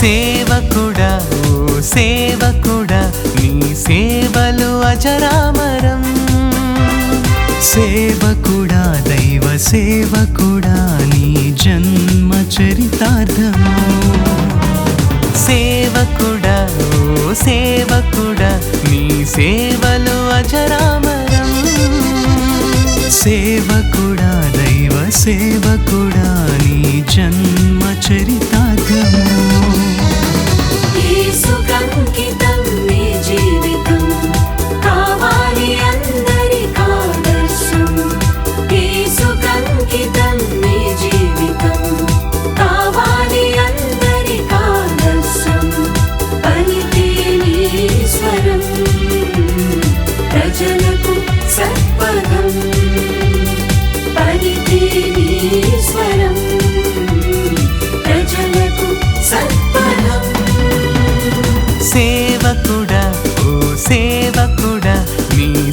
సేవకుడా ఓ సేవకుడా నీ సేవలు అజరామరం. సేవకుడా దైవ సేవకుడా నీ జన్మ చరితార్థము. సేవకుడా ఓ సేవకుడా నీ సేవలు అజరామరం. సేవకుడా దైవ సేవకుడా నీ జన్మ చరితార్థము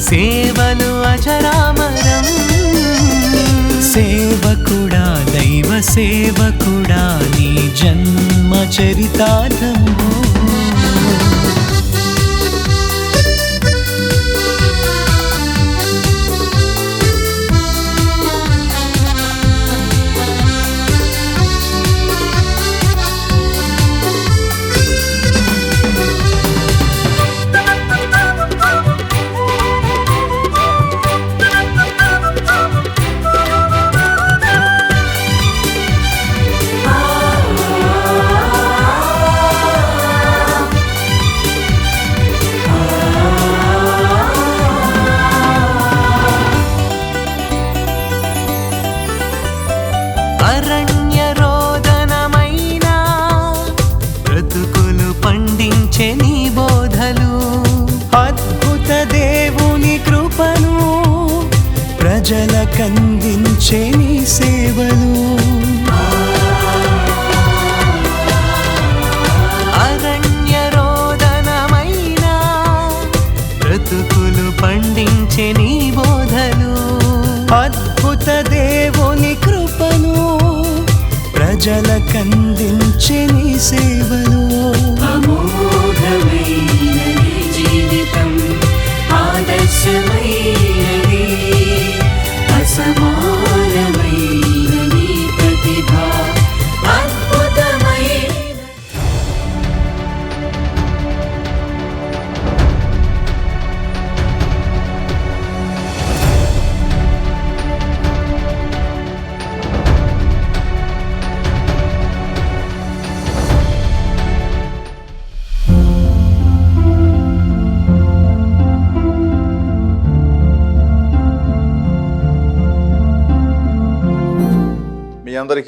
సేవలు అజరామరం. సేవకుడా దైవ సేవకుడా నీ జన్మ చరితార్థము.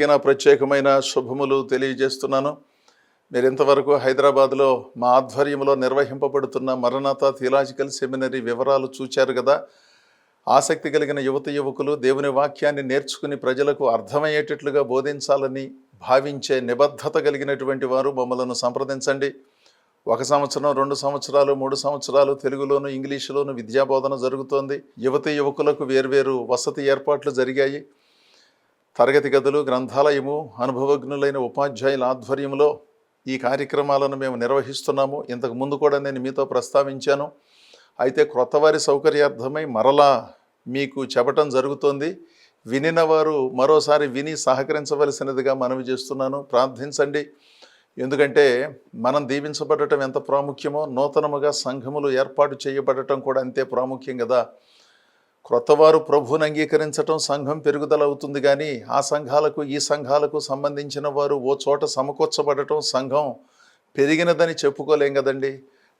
అందరికీ నా ప్రత్యేకమైన శుభములు తెలియజేస్తున్నాను. మీరు ఇంతవరకు హైదరాబాద్లో మా ఆధ్వర్యంలో నిర్వహింపబడుతున్న మరణాత థియలాజికల్ సెమినరీ వివరాలు చూచారు కదా. ఆసక్తి కలిగిన యువత యువకులు దేవుని వాక్యాన్ని నేర్చుకుని ప్రజలకు అర్థమయ్యేటట్లుగా బోధించాలని భావించే నిబద్ధత కలిగినటువంటి వారు మమ్మలను సంప్రదించండి. ఒక సంవత్సరం రెండు సంవత్సరాలు మూడు సంవత్సరాలు తెలుగులోను ఇంగ్లీషులోను విద్యాబోధన జరుగుతోంది. యువతి యువకులకు వేర్వేరు వసతి ఏర్పాట్లు జరిగాయి. తరగతి గదులు గ్రంథాలయము అనుభవజ్ఞులైన ఉపాధ్యాయుల ఆధ్వర్యంలో ఈ కార్యక్రమాలను మేము నిర్వహిస్తున్నాము. ఇంతకు ముందు కూడా నేను మీతో ప్రస్తావించాను. అయితే క్రొత్త వారి సౌకర్యార్థమై మరలా మీకు చెప్పటం జరుగుతోంది. వినిన వారు మరోసారి విని సహకరించవలసినదిగా మనవి చేస్తున్నాను. ప్రార్థించండి. ఎందుకంటే మనం దీవించబడటం ఎంత ప్రాముఖ్యమో నూతనముగా సంఘములు ఏర్పాటు చేయబడటం కూడా అంతే ప్రాముఖ్యం కదా. క్రొత్తవారు ప్రభువును అంగీకరించటం సంఘం పెరుగుదల అవుతుంది కానీ ఆ సంఘాలకు ఈ సంఘాలకు సంబంధించిన వారు ఓ చోట సమకూర్చబడటం సంఘం పెరిగినదని చెప్పుకోలేం కదండి.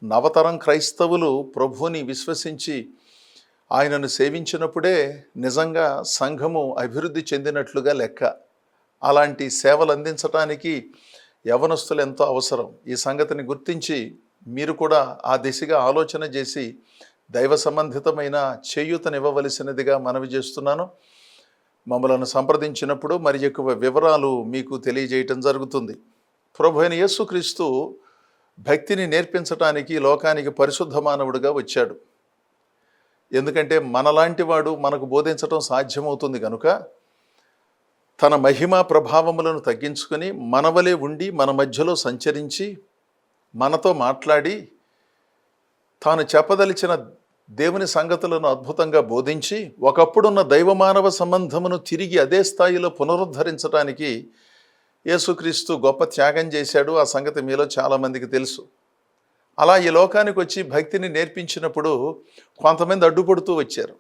నవతరం క్రైస్తవులు ప్రభువుని విశ్వసించి ఆయనను సేవించినప్పుడే నిజంగా సంఘము అభివృద్ధి చెందినట్లుగా లెక్క. అలాంటి సేవలు అందించటానికి యవనస్తులు ఎంతో అవసరం. ఈ సంగతిని గుర్తించి మీరు కూడా ఆ దిశగా ఆలోచన చేసి దైవ సంబంధితమైన చేయూతనివ్వవలసినదిగా మనవి చేస్తున్నాను. మమ్మలను సంప్రదించినప్పుడు మరి ఎక్కువ వివరాలు మీకు తెలియజేయటం జరుగుతుంది. ప్రభు అయిన యేసుక్రీస్తు భక్తిని నేర్పించటానికి లోకానికి పరిశుద్ధ మానవుడిగా వచ్చాడు. ఎందుకంటే మనలాంటి వాడు మనకు బోధించటం సాధ్యమవుతుంది కనుక తన మహిమ ప్రభావములను తగ్గించుకొని మనవలే ఉండి మన మధ్యలో సంచరించి మనతో మాట్లాడి తాను చెప్పదలిచిన దేవుని సంగతులను అద్భుతంగా బోధించి ఒకప్పుడున్న దైవమానవ సంబంధమును తిరిగి అదే స్థాయిలో పునరుద్ధరించడానికి యేసుక్రీస్తు గొప్ప త్యాగం చేశాడు. ఆ సంగతి మీలో చాలామందికి తెలుసు. అలా ఈ లోకానికి వచ్చి భక్తిని నేర్పించినప్పుడు కొంతమంది అడ్డుపడుతూ వచ్చారు.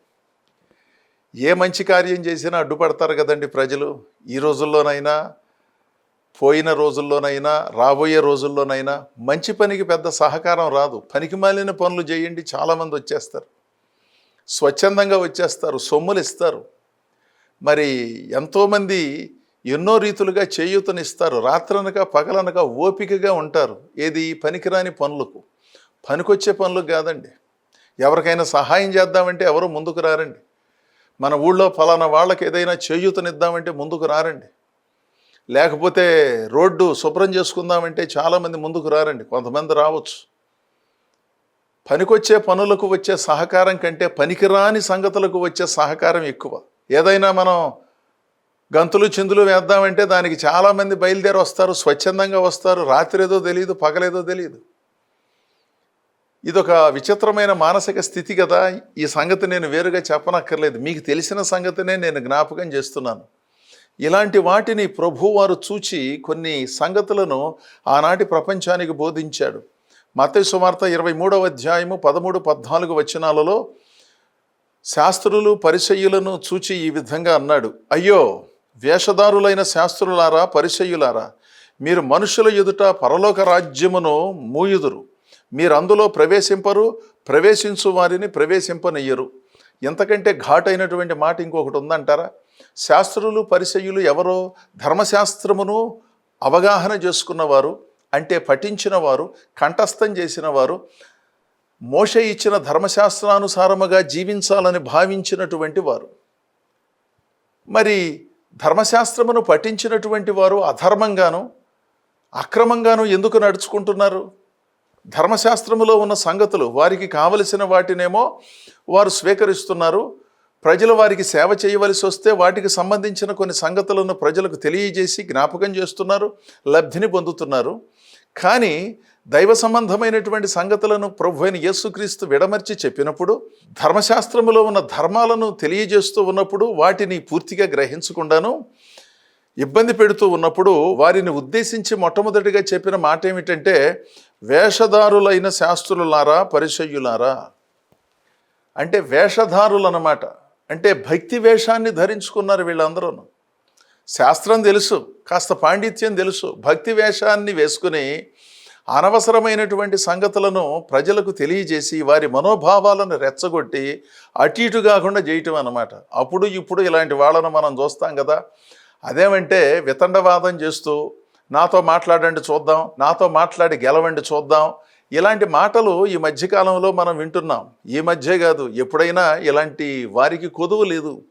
ఏ మంచి కార్యం చేసినా అడ్డుపడతారు కదండి ప్రజలు. ఈ రోజుల్లోనైనా పోయిన రోజుల్లోనైనా రాబోయే రోజుల్లోనైనా మంచి పనికి పెద్ద సహకారం రాదు. పనికి మాలిన పనులు చేయండి చాలామంది వచ్చేస్తారు. స్వచ్ఛందంగా వచ్చేస్తారు సొమ్ములు ఇస్తారు. మరి ఎంతోమంది ఎన్నో రీతులుగా చేయూతనిస్తారు రాత్రనక పగలనక ఓపికగా ఉంటారు. ఏది పనికిరాని పనులకు పనికొచ్చే పనులకు కాదండి. ఎవరికైనా సహాయం చేద్దామంటే ఎవరు ముందుకు రారండి. మన ఊళ్ళో ఫలానా వాళ్ళకి ఏదైనా చేయూతనిద్దామంటే ముందుకు రారండి. లేకపోతే రోడ్డు శుభ్రం చేసుకుందామంటే చాలామంది ముందుకు రారండి. కొంతమంది రావచ్చు. పనికొచ్చే పనులకు వచ్చే సహకారం కంటే పనికిరాని సంగతులకు వచ్చే సహకారం ఎక్కువ. ఏదైనా మనం గంతులు చిందులు వేద్దామంటే దానికి చాలామంది బయలుదేరి వస్తారు స్వచ్ఛందంగా వస్తారు. రాత్రి ఏదో తెలియదు పగలేదో తెలియదు ఇదొక విచిత్రమైన మానసిక స్థితి కదా. ఈ సంగతి నేను వేరుగా చెప్పనక్కర్లేదు. మీకు తెలిసిన సంగతినే నేను జ్ఞాపకం చేస్తున్నాను. ఇలాంటి వాటిని ప్రభువారు చూచి కొన్ని సంగతులను ఆనాటి ప్రపంచానికి బోధించాడు. మత్తయి సువార్త ఇరవై మూడవ అధ్యాయము పదమూడు పద్నాలుగు వచనాలలో శాస్త్రులు పరిచయులను చూచి ఈ విధంగా అన్నాడు. అయ్యో వేషధారులైన శాస్త్రులారా పరిచయులారా మీరు మనుషుల ఎదుట పరలోక రాజ్యమును మూయుదురు. మీరు అందులో ప్రవేశింపరు ప్రవేశించు వారిని ప్రవేశింపనియ్యరు ఎంతకంటే ఘాటైనటువంటి మాట ఇంకొకటి ఉందంటారా? శాస్త్రులు పరిచయులు ఎవరో ధర్మశాస్త్రమును అవగాహన చేసుకున్నవారు అంటే పఠించిన వారు కంఠస్థం చేసిన వారు మోష ఇచ్చిన ధర్మశాస్త్రానుసారముగా జీవించాలని భావించినటువంటి వారు. మరి ధర్మశాస్త్రమును పఠించినటువంటి వారు అధర్మంగాను అక్రమంగాను ఎందుకు నడుచుకుంటున్నారు? ధర్మశాస్త్రములో ఉన్న సంగతులు వారికి కావలసిన వాటినేమో వారు స్వీకరిస్తున్నారు. ప్రజలు వారికి సేవ చేయవలసి వస్తే వాటికి సంబంధించిన కొన్ని సంగతులను ప్రజలకు తెలియజేసి జ్ఞాపకం చేస్తున్నారు లబ్ధిని పొందుతున్నారు. కానీ దైవ సంబంధమైనటువంటి సంగతులను ప్రభు అయిన యేసుక్రీస్తు విడమర్చి చెప్పినప్పుడు ధర్మశాస్త్రములో ఉన్న ధర్మాలను తెలియజేస్తూ ఉన్నప్పుడు వాటిని పూర్తిగా గ్రహించకుండాను ఇబ్బంది పెడుతూ ఉన్నప్పుడు వారిని ఉద్దేశించి మొట్టమొదటిగా చెప్పిన మాట ఏమిటంటే వేషధారులైన శాస్త్రులారా పరిచయులారా? అంటే వేషధారులు అన్నమాట అంటే భక్తి వేషాన్ని ధరించుకున్నారు వీళ్ళందరూ శాస్త్రం తెలుసు కాస్త పాండిత్యం తెలుసు. భక్తి వేషాన్ని వేసుకుని అనవసరమైనటువంటి సంగతులను ప్రజలకు తెలియజేసి వారి మనోభావాలను రెచ్చగొట్టి అటు ఇటు కాకుండా చేయటం అన్నమాట. అప్పుడు ఇప్పుడు ఇలాంటి వాళ్ళను మనం చూస్తాం కదా అదేమంటే వితండవాదం చేస్తూ నాతో మాట్లాడండి చూద్దాం నాతో మాట్లాడి గెలవండి చూద్దాం ఇలాంటి మాటలు ఈ మధ్యకాలంలో మనం వింటున్నాం. ఈ మధ్య కాదు ఎప్పుడైనా ఇలాంటి వారికి కొదువు లేదు.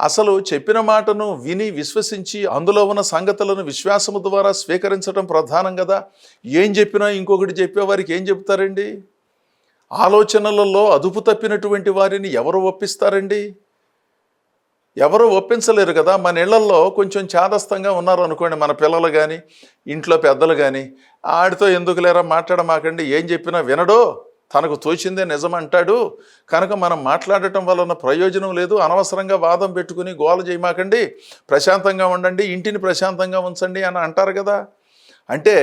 అసలు చెప్పిన మాటను విని విశ్వసించి అందులో ఉన్న సంగతులను విశ్వాసము ద్వారా స్వీకరించడం ప్రధానం కదా. ఏం చెప్పినా ఇంకొకటి చెప్పేవారికి ఏం చెప్తారండి? ఆలోచనలలో అదుపు తప్పినటువంటి వారిని ఎవరు ఒప్పిస్తారండి? ఎవరూ ఒప్పించలేరు కదా. మన ఇళ్ళల్లో కొంచెం చాదస్తంగా ఉన్నారు అనుకోండి మన పిల్లలు కానీ ఇంట్లో పెద్దలు కానీ ఆడితో ఎందుకు లేరా మాట్లాడమాకండి ఏం చెప్పినా వినడో. తనకు తోచిందే నిజం అంటాడు కనుక మనం మాట్లాడటం వలన ప్రయోజనం లేదు. అనవసరంగా వాదం పెట్టుకుని గోల చేయమాకండి. ప్రశాంతంగా ఉండండి. ఇంటిని ప్రశాంతంగా ఉంచండి అని అంటారు కదా. అంటే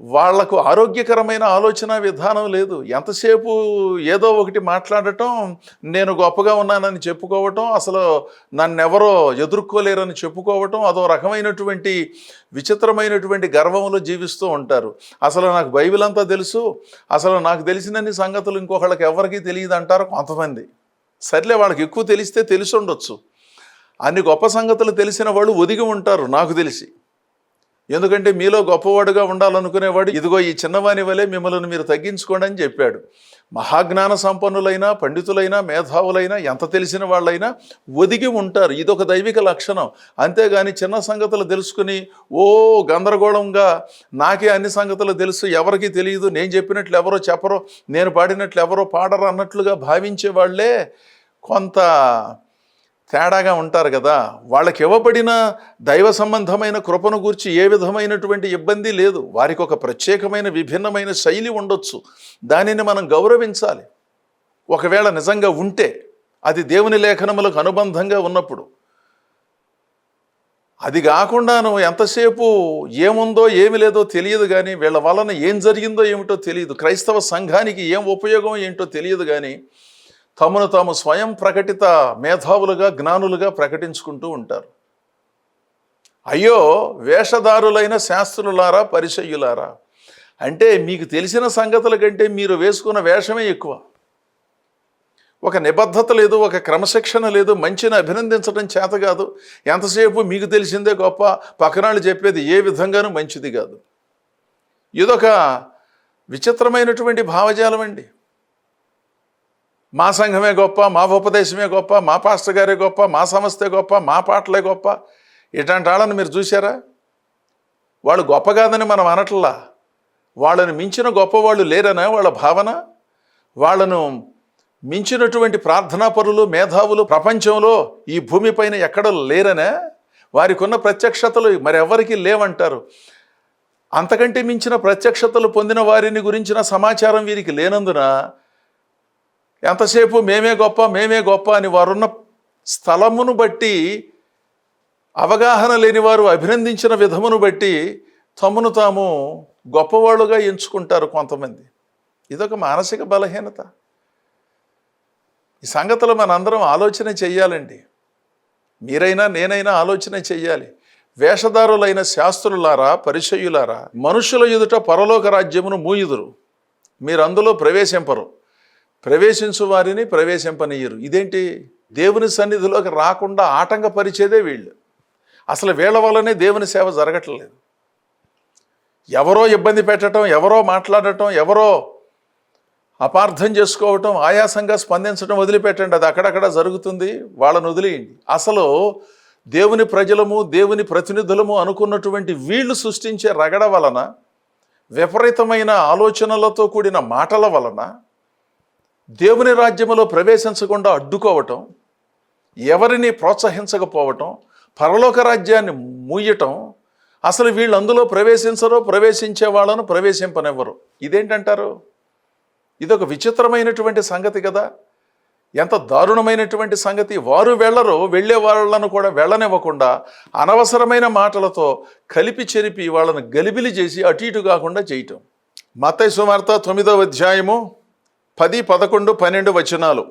వాళ్ళకు ఆరోగ్యకరమైన ఆలోచన విధానం లేదు. ఎంతసేపు ఏదో ఒకటి మాట్లాడటం నేను గొప్పగా ఉన్నానని చెప్పుకోవటం అసలు నన్నెవరో ఎదుర్కోలేరని చెప్పుకోవటం అదో రకమైనటువంటి విచిత్రమైనటువంటి గర్వంలో జీవిస్తూ ఉంటారు. అసలు నాకు బైబిల్ అంతా తెలుసు. అసలు నాకు తెలిసినన్ని సంగతులు ఇంకొకళ్ళకి ఎవరికీ తెలియదు అంటారు కొంతమంది. సర్లే వాళ్ళకి ఎక్కువ తెలిస్తే తెలిసి ఉండొచ్చు. అన్ని గొప్ప సంగతులు తెలిసిన వాళ్ళు ఒదిగి ఉంటారు నాకు తెలిసి. ఎందుకంటే మీలో గొప్పవాడుగా ఉండాలనుకునేవాడు ఇదిగో ఈ చిన్నవాని వలె మిమ్మల్ని మీరు తగ్గించుకోండి అని చెప్పాడు. మహాజ్ఞాన సంపన్నులైనా పండితులైనా మేధావులైనా ఎంత తెలిసిన వాళ్ళైనా ఒదిగి ఉంటారు. ఇదొక దైవిక లక్షణం. అంతేగాని చిన్న సంగతులు తెలుసుకుని ఓ గందరగోళంగా నాకే అన్ని సంగతులు తెలుసు ఎవరికి తెలియదు నేను చెప్పినట్లు ఎవరో చెప్పరో నేను పాడినట్లు ఎవరో పాడరు అన్నట్లుగా భావించే వాళ్ళే కొంత తేడాగా ఉంటారు కదా. వాళ్ళకి ఇవ్వబడిన దైవ సంబంధమైన కృపను గురించి ఏ విధమైనటువంటి ఇబ్బంది లేదు. వారికి ఒక ప్రత్యేకమైన విభిన్నమైన శైలి ఉండొచ్చు. దానిని మనం గౌరవించాలి. ఒకవేళ నిజంగా ఉంటే అది దేవుని లేఖనములకు అనుబంధంగా ఉన్నప్పుడు. అది కాకుండాను ఎంతసేపు ఏముందో ఏమి లేదో తెలియదు కానీ వీళ్ళ వలన ఏం జరిగిందో ఏమిటో తెలియదు. క్రైస్తవ సంఘానికి ఏం ఉపయోగం ఏంటో తెలియదు కానీ తమను తాము స్వయం ప్రకటిత మేధావులుగా జ్ఞానులుగా ప్రకటించుకుంటూ ఉంటారు. అయ్యో వేషధారులైన శాస్త్రులారా పరిచయులారా? అంటే మీకు తెలిసిన సంగతుల కంటే మీరు వేసుకున్న వేషమే ఎక్కువ. ఒక నిబద్ధత లేదు ఒక క్రమశిక్షణ లేదు మంచిని అభినందించడం చేత కాదు. ఎంతసేపు మీకు తెలిసిందే గొప్ప పక్కనాళ్ళు చెప్పేది ఏ విధంగానూ మంచిది కాదు. ఇదొక విచిత్రమైనటువంటి భావజాలం అండి. మా సంఘమే గొప్ప మా ఉపదేశమే గొప్ప మా పాస్టర్ గారే గొప్ప మా సంస్థే గొప్ప మా పాటలే గొప్ప. ఇట్లాంటి వాళ్ళని మీరు చూసారా వాళ్ళు గొప్ప కాదని మనం అనట్లా. వాళ్ళని మించిన గొప్పవాళ్ళు లేరనా వాళ్ళ భావన. వాళ్ళను మించినటువంటి ప్రార్థనా పరులు మేధావులు ప్రపంచంలో ఈ భూమిపైన ఎక్కడ లేరనే వారికి ఉన్న ప్రత్యక్షతలు మరెవరికి లేవంటారు. అంతకంటే మించిన ప్రత్యక్షతలు పొందిన వారిని గురించిన సమాచారం వీరికి లేనందున ఎంతసేపు మేమే గొప్ప మేమే గొప్ప అని వారున్న స్థలమును బట్టి అవగాహన లేని వారు అభినందించిన విధమును బట్టి తమను తాము గొప్పవాళ్ళుగా ఎంచుకుంటారు కొంతమంది. ఇదొక మానసిక బలహీనత. ఈ సంగతులు మనందరం ఆలోచన చెయ్యాలండి. మీరైనా నేనైనా ఆలోచన చెయ్యాలి. వేషధారులైన శాస్త్రులారా పరిచయులారా మనుషుల ఎదుట పరలోక రాజ్యమును మూయుదురు. మీరు అందులో ప్రవేశింపరు. ప్రవేశించు వారిని ప్రవేశింపనీయరు. ఇదేంటి? దేవుని సన్నిధిలోకి రాకుండా ఆటంకపరిచేదే వీళ్ళు. అసలు వీళ్ళ వల్లనే దేవుని సేవ జరగట్లేదు. ఎవరో ఇబ్బంది పెట్టడం ఎవరో మాట్లాడటం ఎవరో అపార్థం చేసుకోవటం ఆయాసంగా స్పందించడం వదిలిపెట్టండి. అది అక్కడక్కడ జరుగుతుంది. వాళ్ళని వదిలేయండి. అసలు దేవుని ప్రజలము దేవుని ప్రతినిధులము అనుకున్నటువంటి వీళ్ళు సృష్టించే రగడ వలన విపరీతమైన ఆలోచనలతో కూడిన మాటల వలన దేవుని రాజ్యములో ప్రవేశించకుండా అడ్డుకోవటం ఎవరిని ప్రోత్సహించకపోవటం పరలోక రాజ్యాన్ని మూయటం అసలు వీళ్ళు అందులో ప్రవేశించరో ప్రవేశించే వాళ్ళను ప్రవేశింపనివ్వరు. ఇదేంటంటారు? ఇదొక విచిత్రమైనటువంటి సంగతి కదా. ఎంత దారుణమైనటువంటి సంగతి. వారు వెళ్ళరు వెళ్ళే వాళ్ళను కూడా వెళ్ళనివ్వకుండా అనవసరమైన మాటలతో కలిపి చెరిపి వాళ్ళను గలిబిలి చేసి అటు ఇటు కాకుండా చేయటం. మత్తయి సుమార్త తొమ్మిదవ అధ్యాయము పది పదకొండు పన్నెండు వచనాలు.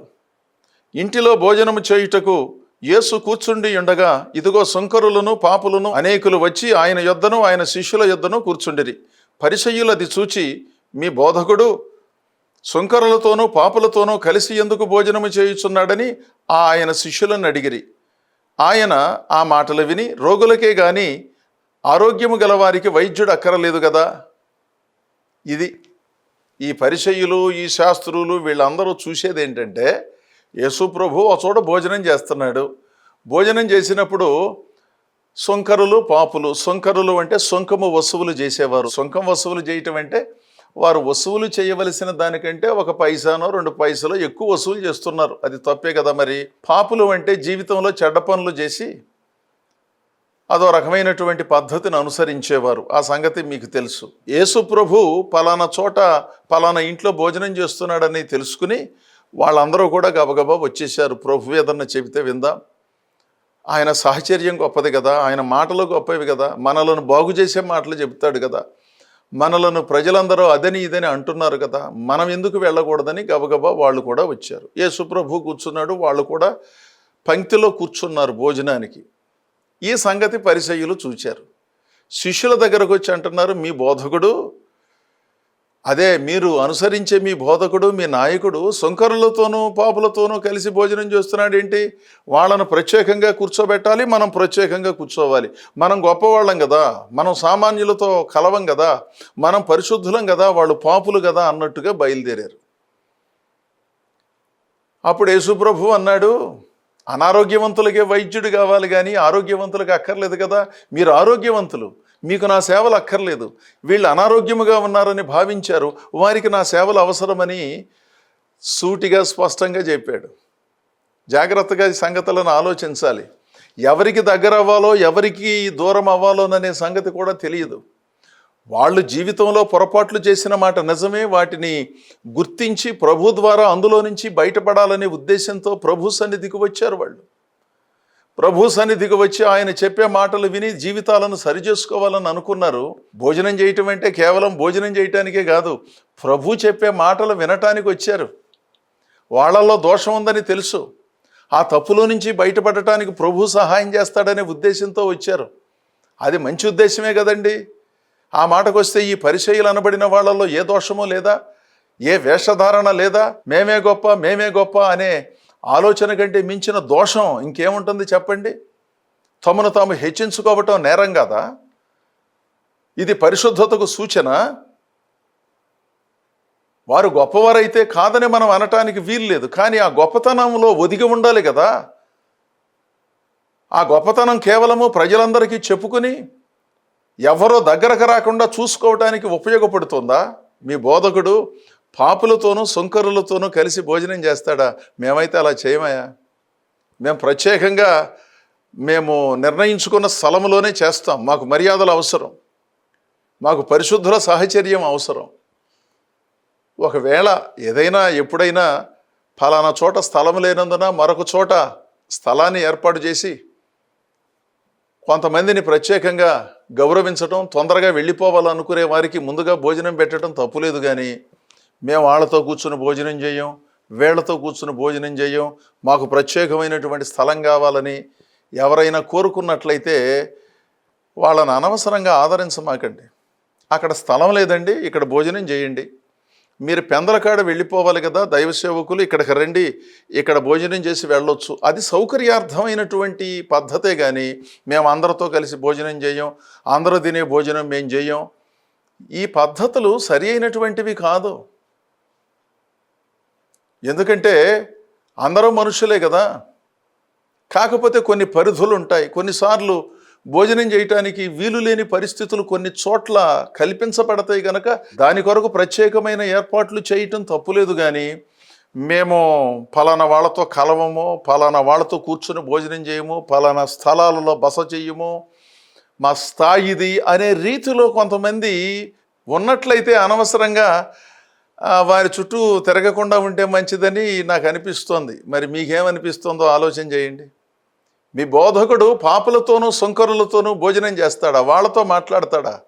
ఇంటిలో భోజనము చేయుటకు యేసు కూర్చుండి ఉండగా ఇదిగో సుంకరులను పాపులను అనేకులు వచ్చి ఆయన యొద్దను ఆయన శిష్యుల యొద్దను కూర్చుండిరి. పరిచయులది చూచి మీ బోధకుడు సుంకరులతోనూ పాపులతోనూ కలిసి ఎందుకు భోజనము చేయుచున్నాడని ఆ ఆయన శిష్యులను అడిగిరి. ఆయన ఆ మాటలు విని రోగులకే గాని ఆరోగ్యము గలవారికి వైద్యుడు అక్కరలేదు కదా ఇది ఈ పరిచయులు ఈ శాస్త్రులు వీళ్ళందరూ చూసేది ఏంటంటే యేసు ప్రభు ఒక చోట భోజనం చేస్తున్నాడు. భోజనం చేసినప్పుడు సొంకరులు పాపులు. సొంకరులు అంటే సొంకము వస్తువులు చేసేవారు. సొంకం వస్తువులు చేయటం అంటే వారు వసూలు చేయవలసిన దానికంటే ఒక పైసానో రెండు పైసలో ఎక్కువ వసూలు చేస్తున్నారు. అది తప్పే కదా మరి. పాపులు అంటే జీవితంలో చెడ్డ పనులు చేసి అదో రకమైనటువంటి పద్ధతిని అనుసరించేవారు. ఆ సంగతి మీకు తెలుసు. యేసు ప్రభు పలానా చోట పలానా ఇంట్లో భోజనం చేస్తున్నాడని తెలుసుకుని వాళ్ళందరూ కూడా గబగబా వచ్చేసారు ప్రభు ఏదన్నా చెబితే విందాం. ఆయన సాహచర్యం గొప్పది కదా. ఆయన మాటలు గొప్పవి కదా. మనలను బాగు చేసే మాటలు చెబుతాడు కదా. మనలను ప్రజలందరూ అదని ఇదని అంటున్నారు కదా. మనం ఎందుకు వెళ్ళకూడదని గబగబా వాళ్ళు కూడా వచ్చారు. యేసుప్రభు కూర్చున్నాడు. వాళ్ళు కూడా పంక్తిలో కూర్చున్నారు భోజనానికి. ఈ సంగతి పరిచయులు చూచారు. శిష్యుల దగ్గరకు వచ్చి అంటున్నారు మీ బోధకుడు అదే మీరు అనుసరించే మీ బోధకుడు మీ నాయకుడు శంకరులతోనూ పాపులతోనూ కలిసి భోజనం చేస్తున్నాడు ఏంటి వాళ్ళను ప్రత్యేకంగా కూర్చోబెట్టాలి మనం ప్రత్యేకంగా కూర్చోవాలి. మనం గొప్పవాళ్ళం కదా మనం సామాన్యులతో కలవం కదా మనం పరిశుద్ధులం కదా వాళ్ళు పాపులు కదా అన్నట్టుగా బయలుదేరారు. అప్పుడు యేసుప్రభు అన్నాడు అనారోగ్యవంతులకే వైద్యుడు కావాలి కానీ ఆరోగ్యవంతులకు అక్కర్లేదు కదా. మీరు ఆరోగ్యవంతులు. మీకు నా సేవలు అక్కర్లేదు. వీళ్ళు అనారోగ్యముగా ఉన్నారని భావించారు. వారికి నా సేవలు అవసరమని సూటిగా స్పష్టంగా చెప్పాడు. జాగ్రత్తగా ఈ సంగతులను ఆలోచించాలి. ఎవరికి దగ్గర అవ్వాలో ఎవరికి దూరం అవ్వాలోననే సంగతి కూడా తెలియదు. వాళ్ళు జీవితంలో పొరపాట్లు చేసిన మాట నిజమే వాటిని గుర్తించి ప్రభు ద్వారా అందులో నుంచి బయటపడాలనే ఉద్దేశంతో ప్రభు సన్నిధికి వచ్చారు వాళ్ళు. ప్రభు సన్నిధికి వచ్చి ఆయన చెప్పే మాటలు విని జీవితాలను సరిచేసుకోవాలని అనుకున్నారు. భోజనం చేయటం అంటే కేవలం భోజనం చేయటానికే కాదు ప్రభు చెప్పే మాటలు వినటానికి వచ్చారు. వాళ్ళల్లో దోషం ఉందని తెలుసు. ఆ తప్పులో నుంచి బయటపడటానికి ప్రభు సహాయం చేస్తాడనే ఉద్దేశంతో వచ్చారు. అది మంచి ఉద్దేశమే కదండి. ఆ మాటకు వస్తే ఈ పరిచయలు అనబడిన వాళ్ళల్లో ఏ దోషమో లేదా? ఏ వేషధారణ లేదా? మేమే గొప్ప మేమే గొప్ప అనే ఆలోచన కంటే మించిన దోషం ఇంకేముంటుంది చెప్పండి? తమను తాము హెచ్చించుకోవటం నేరం కదా? ఇది పరిశుద్ధతకు సూచన. వారు గొప్పవారైతే కాదని మనం అనటానికి వీలు లేదు. కానీ ఆ గొప్పతనంలో ఒదిగి ఉండాలి కదా. ఆ గొప్పతనం కేవలము ప్రజలందరికీ చెప్పుకుని ఎవరో దగ్గరకు రాకుండా చూసుకోవటానికి ఉపయోగపడుతుందా? మీ బోధకుడు పాపులతోనూ సుంకరులతోనూ కలిసి భోజనం చేస్తాడా? మేమైతే అలా చేయమయ్యా మేము ప్రత్యేకంగా మేము నిర్ణయించుకున్న స్థలంలోనే చేస్తాం. మాకు మర్యాదలు అవసరం. మాకు పరిశుద్ధుల సాహచర్యం అవసరం. ఒకవేళ ఏదైనా ఎప్పుడైనా ఫలానా చోట స్థలం లేనందున మరొక చోట స్థలాన్ని ఏర్పాటు చేసి కొంతమందిని ప్రత్యేకంగా గౌరవించటం తొందరగా వెళ్ళిపోవాలనుకునే వారికి ముందుగా భోజనం పెట్టడం తప్పులేదు కానీ మేము వాళ్ళతో కూర్చుని భోజనం చేయం వీళ్ళతో కూర్చుని భోజనం చేయం మాకు ప్రత్యేకమైనటువంటి స్థలం కావాలని ఎవరైనా కోరుకున్నట్లయితే వాళ్ళని అనవసరంగా ఆదరించమాకండి. అక్కడ స్థలం లేదండి ఇక్కడ భోజనం చేయండి. మీరు పెందలకాడ వెళ్ళిపోవాలి కదా దైవ సేవకులు ఇక్కడికి రండి ఇక్కడ భోజనం చేసి వెళ్ళొచ్చు. అది సౌకర్యార్థమైనటువంటి పద్ధతే కానీ మేము అందరితో కలిసి భోజనం చేయం అందరూ తినే భోజనం మేము చేయం. ఈ పద్ధతులు సరి అయినటువంటివి కాదు. ఎందుకంటే అందరూ మనుషులే కదా. కాకపోతే కొన్ని పరిధులు ఉంటాయి. కొన్నిసార్లు భోజనం చేయటానికి వీలు లేని పరిస్థితులు కొన్ని చోట్ల కల్పించబడతాయి కనుక దాని కొరకు ప్రత్యేకమైన ఏర్పాట్లు చేయటం తప్పులేదు కానీ మేము ఫలానా వాళ్ళతో కలవము ఫలానా వాళ్ళతో కూర్చుని భోజనం చేయము ఫలానా స్థలాలలో బస చేయము మా స్థాయిది అనే రీతిలో కొంతమంది ఉన్నట్లయితే అనవసరంగా వారి చుట్టూ తిరగకుండా ఉంటే మంచిదని నాకు అనిపిస్తోంది. మరి మీకేమనిపిస్తుందో ఆలోచన చేయండి. మీ బోధకుడు పాపులతోనూ సుంకరులతోనూ భోజనం చేస్తాడా? వాళ్ళతో మాట్లాడతాడా?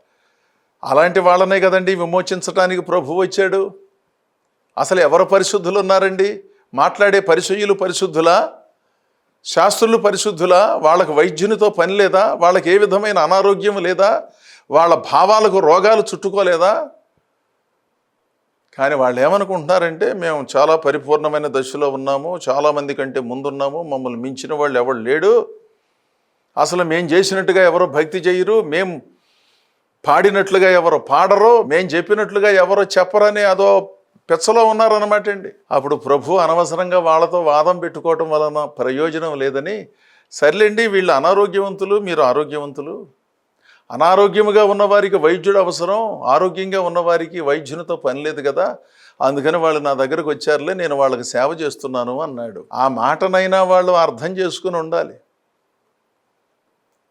అలాంటి వాళ్ళనే కదండి విమోచించడానికి ప్రభు వచ్చాడు. అసలు ఎవరు పరిశుద్ధులు ఉన్నారండి? మాట్లాడే పరిశుయ్యులు పరిశుద్ధులా? శాస్త్రులు పరిశుద్ధులా? వాళ్ళకు వైద్యునితో పని లేదా? వాళ్ళకి ఏ విధమైన అనారోగ్యం లేదా? వాళ్ళ భావాలకు రోగాలు చుట్టుకోలేదా? కానీ వాళ్ళు ఏమనుకుంటున్నారంటే మేము చాలా పరిపూర్ణమైన దశలో ఉన్నాము చాలామంది కంటే ముందున్నాము మమ్మల్ని మించిన వాళ్ళు ఎవరు లేడు. అసలు మేము చేసినట్టుగా ఎవరో భక్తి చేయరు మేం పాడినట్లుగా ఎవరు పాడరో మేము చెప్పినట్లుగా ఎవరో చెప్పరని అదో పెచ్చలో ఉన్నారన్నమాట అండి. అప్పుడు ప్రభు అనవసరంగా వాళ్ళతో వాదం పెట్టుకోవటం వలన ప్రయోజనం లేదని సర్లేండి వీళ్ళు అనారోగ్యవంతులు మీరు ఆరోగ్యవంతులు అనారోగ్యముగా ఉన్నవారికి వైద్యుడు అవసరం ఆరోగ్యంగా ఉన్నవారికి వైద్యునితో పని లేదు కదా అందుకని వాళ్ళు నా దగ్గరకు వచ్చారులే నేను వాళ్ళకి సేవ చేస్తున్నాను అన్నాడు. ఆ మాటనైనా వాళ్ళు అర్థం చేసుకుని ఉండాలి.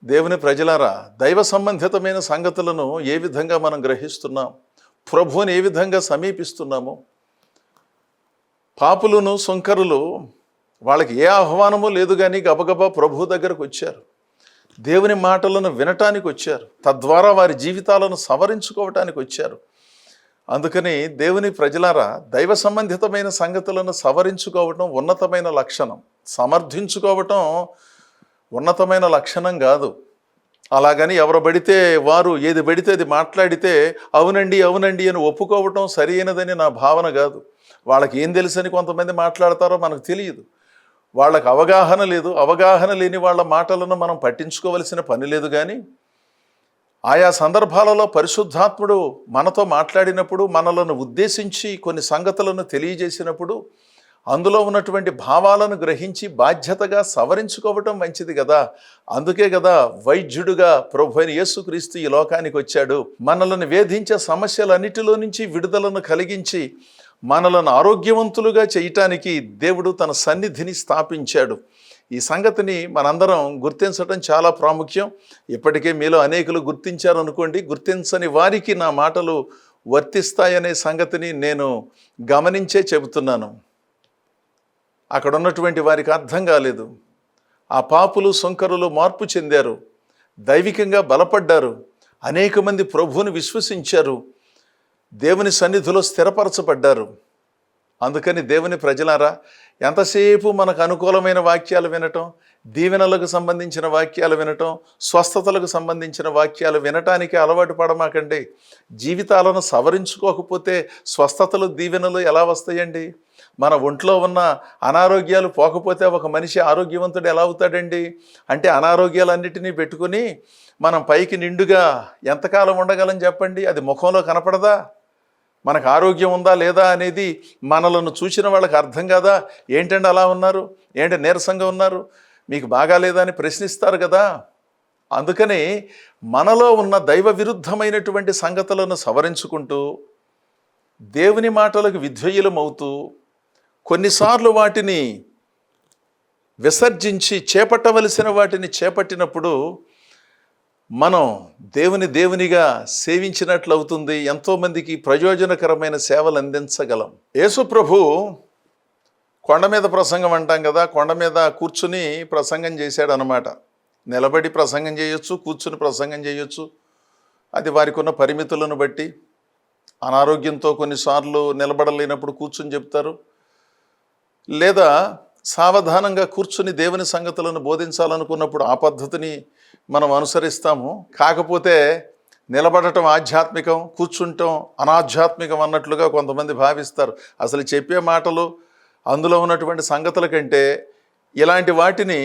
దేవుని ప్రజలారా దైవ సంబంధితమైన సంగతులను ఏ విధంగా మనం గ్రహిస్తున్నాం? ప్రభువుని ఏ విధంగా సమీపిస్తున్నాము? పాపులను సుంకరులు వాళ్ళకి ఏ ఆహ్వానము లేదు కానీ గబగబా ప్రభు దగ్గరకు వచ్చారు. దేవుని మాటలను వినటానికి వచ్చారు. తద్వారా వారి జీవితాలను సవరించుకోవటానికి వచ్చారు. అందుకని దేవుని ప్రజలారా దైవ సంబంధితమైన సంగతులను సవరించుకోవటం ఉన్నతమైన లక్షణం. సమర్థించుకోవటం ఉన్నతమైన లక్షణం కాదు. అలాగని ఎవరు పడితే వారు ఏది పడితే అది మాట్లాడితే అవునండి అవునండి అని ఒప్పుకోవటం సరైనదని నా భావన కాదు. వాళ్ళకి ఏం తెలుసని కొంతమంది మాట్లాడతారో మనకు తెలియదు. వాళ్ళకి అవగాహన లేదు. అవగాహన లేని వాళ్ళ మాటలను మనం పట్టించుకోవలసిన పని లేదు కానీ ఆయా సందర్భాలలో పరిశుద్ధాత్ముడు మనతో మాట్లాడినప్పుడు మనలను ఉద్దేశించి కొన్ని సంగతులను తెలియజేసినప్పుడు అందులో ఉన్నటువంటి భావాలను గ్రహించి బాధ్యతగా సవరించుకోవటం మంచిది కదా అందుకే కదా వైద్యుడుగా ప్రభు అయిన యేసుక్రీస్తు ఈ లోకానికి వచ్చాడు. మనలను వేధించే సమస్యలన్నిటిలో నుంచి విడుదలను కలిగించి మనలను ఆరోగ్యవంతులుగా చేయటానికి దేవుడు తన సన్నిధిని స్థాపించాడు. ఈ సంగతిని మనందరం గుర్తించడం చాలా ప్రాముఖ్యం. ఇప్పటికే మీలో అనేకులు గుర్తించారనుకోండి గుర్తించని వారికి నా మాటలు వర్తిస్తాయనే సంగతిని నేను గమనించే చెబుతున్నాను. అక్కడ ఉన్నటువంటి వారికి అర్థం కాలేదు. ఆ పాపులు సుంకరులు మార్పు చెందారు. దైవికంగా బలపడ్డారు. అనేక మంది ప్రభువును విశ్వసించారు. దేవుని సన్నిధిలో స్థిరపరచబడ్డారు. అందుకని దేవుని ప్రజలారా ఎంతసేపు మనకు అనుకూలమైన వాక్యాలు వినటం దీవెనలకు సంబంధించిన వాక్యాలు వినటం స్వస్థతలకు సంబంధించిన వాక్యాలు వినటానికి అలవాటు పడమాకండి. జీవితాలను సవరించుకోకపోతే స్వస్థతలు దీవెనలు ఎలా వస్తాయండి? మన ఒంట్లో ఉన్న అనారోగ్యాలు పోకపోతే ఒక మనిషి ఆరోగ్యవంతుడు ఎలా అవుతాడండి? అంటే అనారోగ్యాలన్నిటినీ పెట్టుకుని మనం పైకి నిండుగా ఎంతకాలం ఉండగలం చెప్పండి? అది ముఖంలో కనపడదా? మనకు ఆరోగ్యం ఉందా లేదా అనేది మనలను చూసిన వాళ్ళకి అర్థం కాదా? ఏంటండి అలా ఉన్నారు? ఏంటి నీరసంగా ఉన్నారు? మీకు బాగాలేదా అని ప్రశ్నిస్తారు కదా. అందుకని మనలో ఉన్న దైవ విరుద్ధమైనటువంటి సంగతులను సవరించుకుంటూ దేవుని మాటలకు విధేయులమవుతూ కొన్నిసార్లు వాటిని విసర్జించి చేపట్టవలసిన వాటిని చేపట్టినప్పుడు మనం దేవుని దేవునిగా సేవించినట్లు అవుతుంది ఎంతోమందికి ప్రయోజనకరమైన సేవలు అందించగలం. యేసు ప్రభు కొండ మీద ప్రసంగం అంటాం కదా కొండ మీద కూర్చుని ప్రసంగం చేశాడు అనమాట నిలబడి ప్రసంగం చేయొచ్చు కూర్చుని ప్రసంగం చేయొచ్చు. అది వారికి ఉన్న పరిమితులను బట్టి అనారోగ్యంతో కొన్నిసార్లు నిలబడలేనప్పుడు కూర్చుని చెప్తారు. లేదా సావధానంగా కూర్చుని దేవుని సంగతులను బోధించాలనుకున్నప్పుడు ఆ పద్ధతిని మనం అనుసరిస్తాము. కాకపోతే నిలబడటం ఆధ్యాత్మికం కూర్చుంటాం అనాధ్యాత్మికం అన్నట్లుగా కొంతమంది భావిస్తారు. అసలు చెప్పే మాటలు అందులో ఉన్నటువంటి సంగతుల కంటే ఇలాంటి వాటిని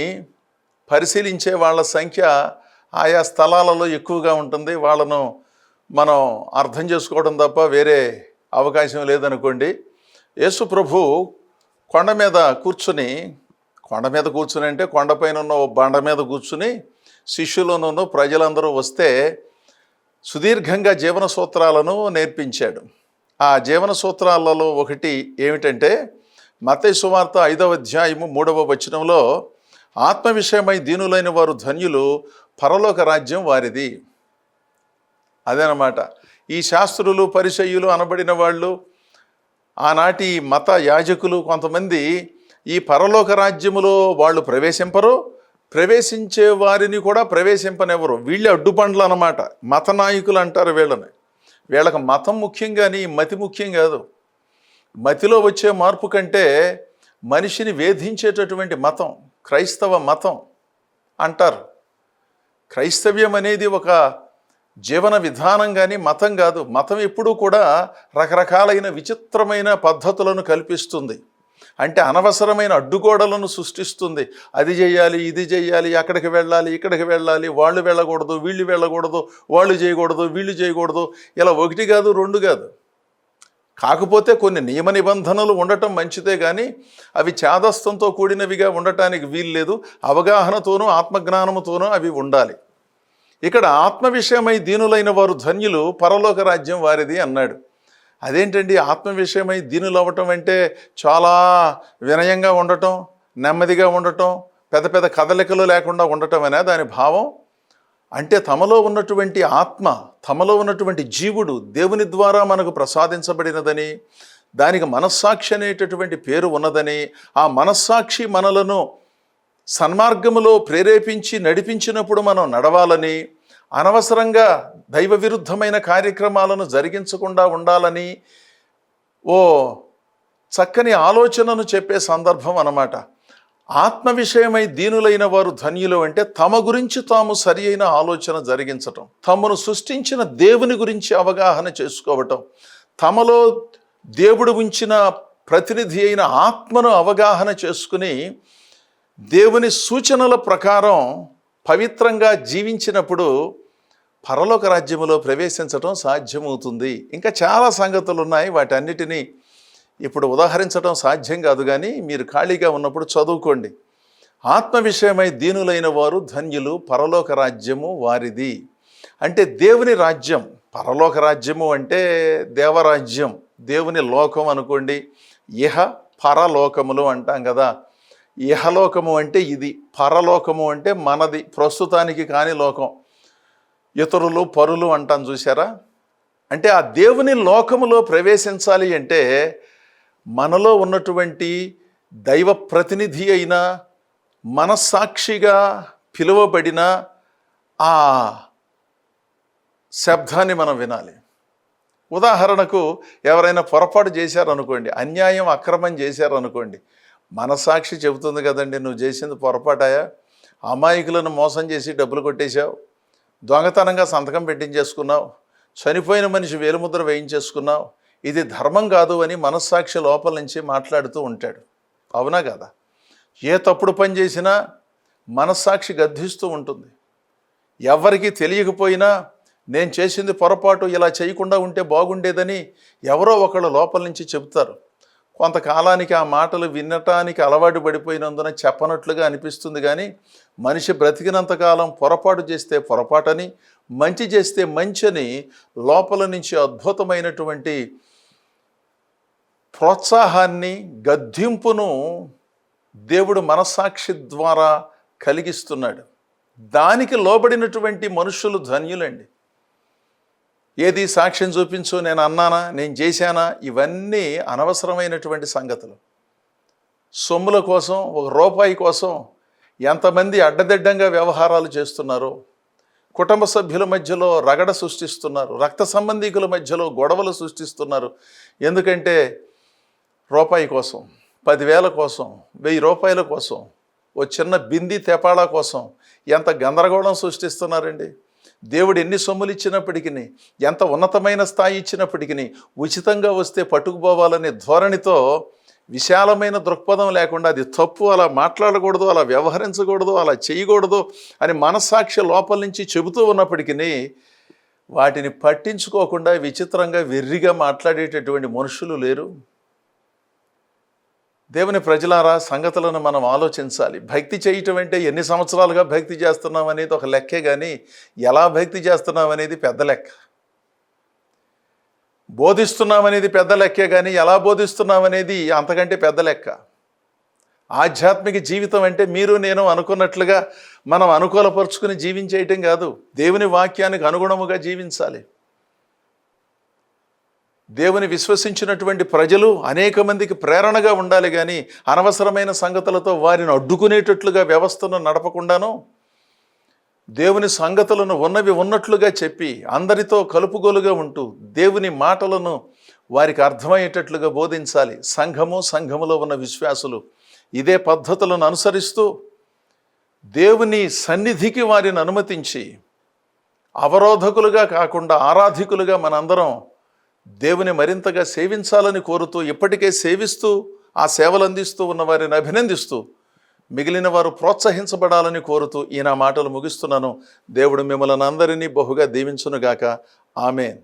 పరిశీలించే వాళ్ళ సంఖ్య ఆయా స్థలాలలో ఎక్కువగా ఉంటుంది. వాళ్ళను మనం అర్థం చేసుకోవడం తప్ప వేరే అవకాశం లేదనుకోండి. యేసు ప్రభు కొండ మీద కూర్చుని కొండ మీద కూర్చుని అంటే కొండపైన ఉన్న ఓ బండ మీద కూర్చుని శిష్యులను ప్రజలందరూ వస్తే సుదీర్ఘంగా జీవన సూత్రాలను నేర్పించాడు. ఆ జీవన సూత్రాలలో ఒకటి ఏమిటంటే మత సువార్త ఐదవ అధ్యాయము మూడవ వచనంలో ఆత్మ విషయమై దీనులైన వారు ధన్యులు పరలోక రాజ్యం వారిది. అదేనమాట. ఈ శాస్త్రులు పరిచయులు అనబడిన వాళ్ళు ఆనాటి మత యాజకులు కొంతమంది ఈ పరలోక రాజ్యములో వాళ్ళు ప్రవేశింపరు ప్రవేశించే వారిని కూడా ప్రవేశింపనివ్వరు. వీళ్ళే అడ్డుపండ్లు అన్నమాట. మత నాయకులు అంటారు వీళ్ళని. వీళ్ళకి మతం ముఖ్యం కానీ మతి ముఖ్యం కాదు. మతిలో వచ్చే మార్పు కంటే మనిషిని వేధించేటటువంటి మతం క్రైస్తవ మతం అంటారు. క్రైస్తవ్యం అనేది ఒక జీవన విధానం కానీ మతం కాదు. మతం ఎప్పుడూ కూడా రకరకాలైన విచిత్రమైన పద్ధతులను కల్పిస్తుంది. అంటే అనవసరమైన అడ్డుగోడలను సృష్టిస్తుంది. అది చేయాలి ఇది చేయాలి అక్కడికి వెళ్ళాలి ఇక్కడికి వెళ్ళాలి వాళ్ళు వెళ్ళకూడదు వీళ్ళు వెళ్ళకూడదు వాళ్ళు చేయకూడదు వీళ్ళు చేయకూడదు. ఇలా ఒకటి కాదు రెండు కాదు. కాకపోతే కొన్ని నియమ నిబంధనలు ఉండటం మంచిదే కానీ అవి చేదస్తంతో కూడినవిగా ఉండటానికి వీల్లేదు అవగాహనతోనూ ఆత్మజ్ఞానముతోనూ అవి ఉండాలి. ఇక్కడ ఆత్మ విషయమై దీనులైన వారు ధన్యులు పరలోక రాజ్యం వారిది అన్నాడు. అదేంటండి? ఆత్మ విషయమై దీనులు అవ్వటం అంటే చాలా వినయంగా ఉండటం నెమ్మదిగా ఉండటం పెద్ద పెద్ద కదలికలు లేకుండా ఉండటం అనే దాని భావం. అంటే తమలో ఉన్నటువంటి ఆత్మ తమలో ఉన్నటువంటి జీవుడు దేవుని ద్వారా మనకు ప్రసాదించబడినదని దానికి మనస్సాక్షి అనేటటువంటి పేరు ఉన్నదని ఆ మనస్సాక్షి మనలను సన్మార్గములో ప్రేరేపించి నడిపించినప్పుడు మనం నడవాలని అనవసరంగా దైవ విరుద్ధమైన కార్యక్రమాలను జరిగించకుండా ఉండాలని ఓ చక్కని ఆలోచనను చెప్పే సందర్భం అన్నమాట. ఆత్మ విషయమై దీనులైన వారు ధన్యులు అంటే తమ గురించి తాము సరి అయిన ఆలోచన జరిగించటం తమను సృష్టించిన దేవుని గురించి అవగాహన చేసుకోవటం తమలో దేవుడు ఉంచిన ప్రతినిధి అయిన ఆత్మను అవగాహన చేసుకుని దేవుని సూచనల ప్రకారం పవిత్రంగా జీవించినప్పుడు పరలోక రాజ్యములో ప్రవేశించటం సాధ్యమవుతుంది. ఇంకా చాలా సంగతులు ఉన్నాయి వాటన్నిటినీ ఇప్పుడు ఉదాహరించడం సాధ్యం కాదు కానీ మీరు ఖాళీగా ఉన్నప్పుడు చదువుకోండి. ఆత్మ విషయమై దీనులైన వారు ధన్యులు పరలోక రాజ్యము వారిది. అంటే దేవుని రాజ్యం పరలోక రాజ్యము అంటే దేవరాజ్యం దేవుని లోకం అనుకోండి. ఇహ పరలోకములు అంటాం కదా. ఇహలోకము అంటే ఇది పరలోకము అంటే మనది ప్రస్తుతానికి కాని లోకం. ఇతరులు పరులు అంటాం చూసారా అంటే ఆ దేవుని లోకములో ప్రవేశించాలి అంటే మనలో ఉన్నటువంటి దైవ ప్రతినిధి అయిన మనస్సాక్షిగా పిలువబడిన ఆ శబ్దాన్ని మనం వినాలి. ఉదాహరణకు ఎవరైనా పొరపాటు చేశారనుకోండి అన్యాయం అక్రమం చేశారనుకోండి మనసాక్షి చెబుతుంది కదండి నువ్వు చేసింది పొరపాటాయా? అమాయకులను మోసం చేసి డబ్బులు కొట్టేశావు? దొంగతనంగా సంతకం పెట్టించేసుకున్నావు? చనిపోయిన మనిషి వేలుముద్ర వేయించేసుకున్నావు? ఇది ధర్మం కాదు అని మనస్సాక్షి లోపల నుంచి మాట్లాడుతూ ఉంటాడు. అవునా కదా? ఏ తప్పుడు పని చేసినా మనస్సాక్షి గద్దిస్తూ ఉంటుంది. ఎవరికి తెలియకపోయినా నేను చేసింది పొరపాటు ఇలా చేయకుండా ఉంటే బాగుండేదని ఎవరో ఒకళ్ళు లోపల నుంచి చెబుతారు. కొంతకాలానికి ఆ మాటలు వినటానికి అలవాటు పడిపోయినందున చెప్పనట్లుగా అనిపిస్తుంది కానీ మనిషి బ్రతికినంతకాలం పొరపాటు చేస్తే పొరపాటని మంచి చేస్తే మంచని లోపల నుంచి అద్భుతమైనటువంటి ప్రోత్సాహాన్ని గద్దింపును దేవుడు మనస్సాక్షి ద్వారా కలిగిస్తున్నాడు. దానికి లోబడినటువంటి మనుషులు ధన్యులండి. ఏది సాక్ష్యం చూపించు నేను అన్నానా నేను చేశానా? ఇవన్నీ అనవసరమైనటువంటి సంగతులు. సొమ్ముల కోసం ఒక రూపాయి కోసం ఎంతమంది అడ్డదిడ్డంగా వ్యవహారాలు చేస్తున్నారు. కుటుంబ సభ్యుల మధ్యలో రగడ సృష్టిస్తున్నారు. రక్త సంబంధికుల మధ్యలో గొడవలు సృష్టిస్తున్నారు. ఎందుకంటే రూపాయి కోసం పదివేల కోసం వెయ్యి రూపాయల కోసం ఓ చిన్న బింది తెపాళా కోసం ఎంత గందరగోళం సృష్టిస్తున్నారండి. దేవుడు ఎన్ని సొమ్ములు ఇచ్చినప్పటికీ ఎంత ఉన్నతమైన స్థాయి ఇచ్చినప్పటికీ ఉచితంగా వస్తే పట్టుకుపోవాలనే ధోరణితో విశాలమైన దృక్పథం లేకుండా అది తప్పు అలా మాట్లాడకూడదు అలా వ్యవహరించకూడదు అలా చేయకూడదు అని మనస్సాక్షి లోపల నుంచి చెబుతూ ఉన్నప్పటికీ వాటిని పట్టించుకోకుండా విచిత్రంగా వెర్రిగా మాట్లాడేటటువంటి మనుషులు లేరు. దేవుని ప్రజలారా సంగతులను మనం ఆలోచించాలి. భక్తి చేయటం అంటే ఎన్ని సంవత్సరాలుగా భక్తి చేస్తున్నాం అనేది ఒక లెక్కే కానీ ఎలా భక్తి చేస్తున్నాం అనేది పెద్ద లెక్క. బోధిస్తున్నాం అనేది పెద్ద లెక్కే కానీ ఎలా బోధిస్తున్నాం అనేది అంతకంటే పెద్ద లెక్క. ఆధ్యాత్మిక జీవితం అంటే మీరు నేను అనుకున్నట్లుగా మనం అనుకూలపరుచుకుని జీవించేయటం కాదు. దేవుని వాక్యానికి అనుగుణముగా జీవించాలి. దేవుని విశ్వసించినటువంటి ప్రజలు అనేక మందికి ప్రేరణగా ఉండాలి కానీ అనవసరమైన సంగతులతో వారిని అడ్డుకునేటట్లుగా వ్యవస్థను నడపకుండాను దేవుని సంగతులను ఉన్నవి ఉన్నట్లుగా చెప్పి అందరితో కలుపుగోలుగా ఉంటూ దేవుని మాటలను వారికి అర్థమయ్యేటట్లుగా బోధించాలి. సంఘము సంఘములో ఉన్న విశ్వాసులు ఇదే పద్ధతులను అనుసరిస్తూ దేవుని సన్నిధికి వారిని అనుమతించి అవరోధకులుగా కాకుండా ఆరాధికులుగా మనందరం దేవుని మరింతగా సేవించాలని కోరుతూ ఇప్పటికే సేవిస్తూ ఆ సేవలు అందిస్తూ ఉన్న వారిని అభినందిస్తూ మిగిలిన వారు ప్రోత్సహించబడాలని కోరుతూ ఈ నా మాటలు ముగిస్తున్నాను. దేవుడు మిమ్మల్ని అందరినీ బహుగా దీవించునుగాక. ఆమెన్.